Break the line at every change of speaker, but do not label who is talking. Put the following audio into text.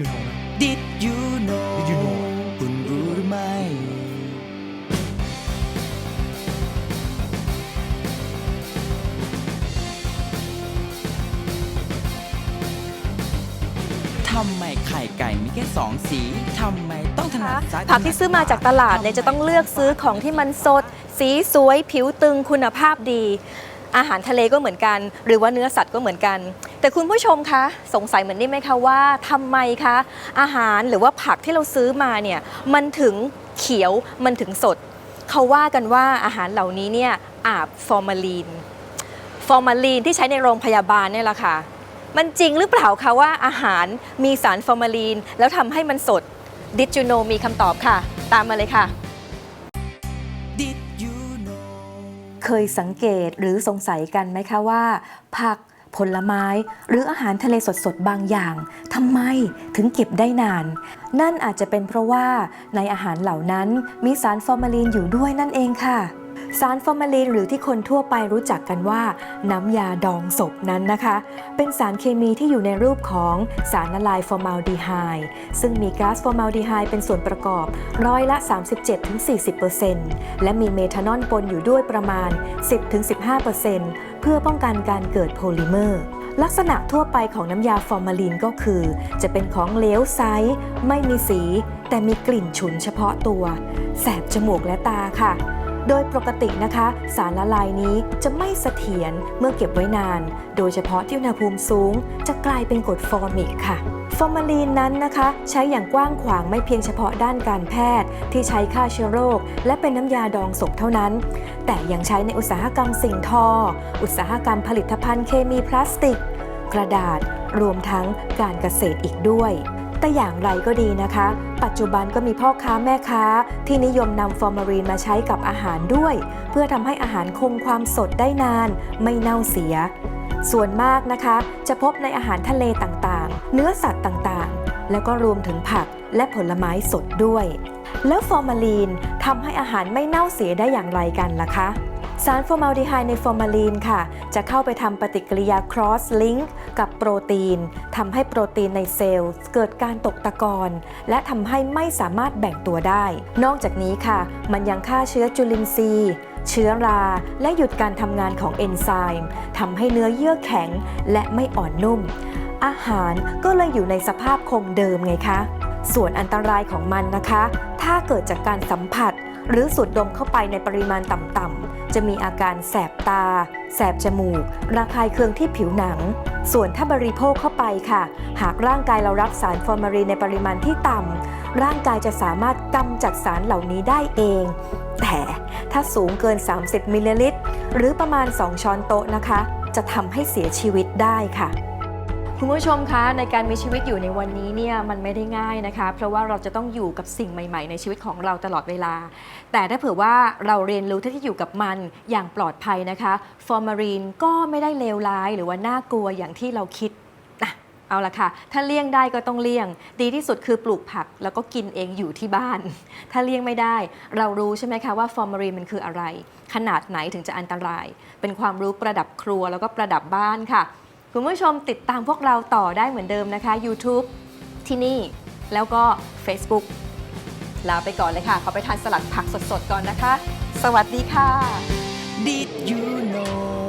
you know นะ
Did you know
Did you know
คุณรู้หรือไม่ ทำไมไข่ไก่มีแค่สองสี ทำไมต้องถนัดซ้าย
ผักที่ซื้อมาจากตลาดเนี่ยจะต้องเลือกซื้อของที่มันสด สีสวย ผิวตึงคุณภาพดี อาหารทะเลก็เหมือนกัน หรือว่าเนื้อสัตว์ก็เหมือนกัน แต่คุณผู้ชมคะสงสัยเหมือนนี่ไหมคะว่าทำไมคะอาหารหรือว่าผักที่เราซื้อมาเนี่ยมันถึงเขียวมันถึงสด เขาว่ากันว่าอาหารเหล่านี้เนี่ยอาบฟอร์มาลีน ฟอร์มาลีนที่ใช้ในโรงพยาบาลเนี่ยแหละค่ะมันจริงหรือเปล่าคะว่าอาหารมีสารฟอร์มาลีน แล้วทำให้มันสดดิจูโนมีคำตอบค่ะ ตามมาเลยค่ะ
Did you know
เคยสังเกตหรือสงสัยกันไหมคะว่า ผัก ผลไม้ หรืออาหารทะเลสดๆ บางอย่างทำไมถึงเก็บได้นาน นั่นอาจจะเป็นเพราะว่าในอาหารเหล่านั้นมีสารฟอร์มาลีนอยู่ด้วยนั่นเองค่ะ สารฟอร์มาลีนหรือที่คนทั่วไปรู้จักกันว่า น้ำยาดองศพนั้นนะคะ เป็นสารเคมีที่อยู่ในรูปของสารละลายฟอร์มาลดีไฮด์ซึ่งมีก๊าซฟอร์มาลดีไฮด์เป็นส่วนประกอบร้อยละ 37-40%และมีเมทานอลปนอยู่ด้วยประมาณ 10-15%เพื่อป้องกันการเกิดโพลิเมอร์ลักษณะทั่วไปของน้ำยาฟอร์มาลีนก็คือ จะเป็นของเหลวไซส์ไม่มีสี แต่มีกลิ่นฉุนเฉพาะตัว แสบจมูกและตาค่ะ โดยปกตินะคะ สารละลายนี้จะไม่เสถียรเมื่อเก็บไว้นาน โดยเฉพาะที่อุณหภูมิสูง จะกลายเป็นกรดฟอร์มิกค่ะฟอร์มาลีนนั้นนะคะ ใช้อย่างกว้างขวางไม่เพียงเฉพาะด้านการแพทย์ ที่ใช้ฆ่าเชื้อโรค และเป็นน้ำยาดองศพเท่านั้น แต่ยังใช้ในอุตสาหกรรมสิ่งทอ อุตสาหกรรมผลิตภัณฑ์เคมีพลาสติก กระดาษรวมทั้งการเกษตรอีกด้วย แต่อย่างไรก็ดีนะคะ ปัจจุบันก็มีพ่อค้าแม่ค้า ที่นิยมนำฟอร์มารีนมาใช้กับอาหารด้วย เพื่อทำให้อาหารคงความสดได้นาน ไม่เน่าเสีย ส่วนมากนะคะ จะพบในอาหารทะเลต่างๆ เนื้อสัตว์ต่างๆ แล้วก็รวมถึงผักและผลไม้สดด้วย แล้วฟอร์มาลีนทำให้อาหารไม่เน่าเสียได้อย่างไรกันล่ะคะ สารฟอร์มาลดีไฮด์ในฟอร์มาลีนค่ะ จะเข้าไปทำปฏิกิริยา cross link กับโปรตีนทำให้โปรตีนในเซลล์ เกิดการตกตะกอนและทำให้ไม่สามารถแบ่งตัวได้ นอกจากนี้ค่ะ มันยังฆ่าเชื้อจุลินทรีย์เชื้อรา และหยุดการทำงานของเอนไซม์ทำให้เนื้อเยื่อแข็งและไม่อ่อนนุ่ม อาหารก็เลยอยู่ในสภาพคงเดิมไงคะ ส่วนอันตรายของมันนะคะ ถ้าเกิดจากการสัมผัส หรือสูดดมเข้าไปในปริมาณต่ำๆ จะมีอาการแสบตา แสบจมูก ระคายเคืองที่ผิวหนัง ส่วนถ้าบริโภคเข้าไปค่ะ หากร่างกายเรารับสารฟอร์มารีนในปริมาณที่ต่ำ ร่างกายจะสามารถกำจัดสารเหล่านี้ได้เอง แต่ถ้าสูงเกิน 30มิลลิลิตรหรือประมาณ 2 ช้อนโต๊ะนะคะ จะทำให้เสียชีวิตได้ค่ะ คุณผู้ชมคะในการมีชีวิตอยู่ในวันนี้เนี่ยมันไม่ได้ง่ายนะคะ เพราะว่าเราจะต้องอยู่กับสิ่งใหม่ ๆ ในชีวิตของเราตลอดเวลา แต่ถ้าเผื่อว่าเราเรียนรู้ที่จะอยู่กับมันอย่างปลอดภัยนะคะฟอร์มารีนก็ไม่ได้เลวร้าย หรือว่าน่ากลัวอย่างที่เราคิดนะเอาละค่ะ ถ้าเลี่ยงได้ก็ต้องเลี่ยง ดีที่สุดคือปลูกผักแล้วก็กินเองอยู่ที่บ้าน ถ้าเลี่ยงไม่ได้ เรารู้ใช่ไหมคะว่าฟอร์มารีนมันคืออะไร ขนาดไหนถึงจะอันตราย เป็นความรู้ประดับครัวแล้วก็ประดับบ้านค่ะ คุณผู้ชมติดตามพวกเราต่อได้เหมือนเดิมนะคะ YouTube ที่นี่แล้วก็ Facebook ลาไปก่อนเลยค่ะ ขอไปทานสลัดผักสดๆก่อนนะคะ สวัสดีค่ะ
Did you know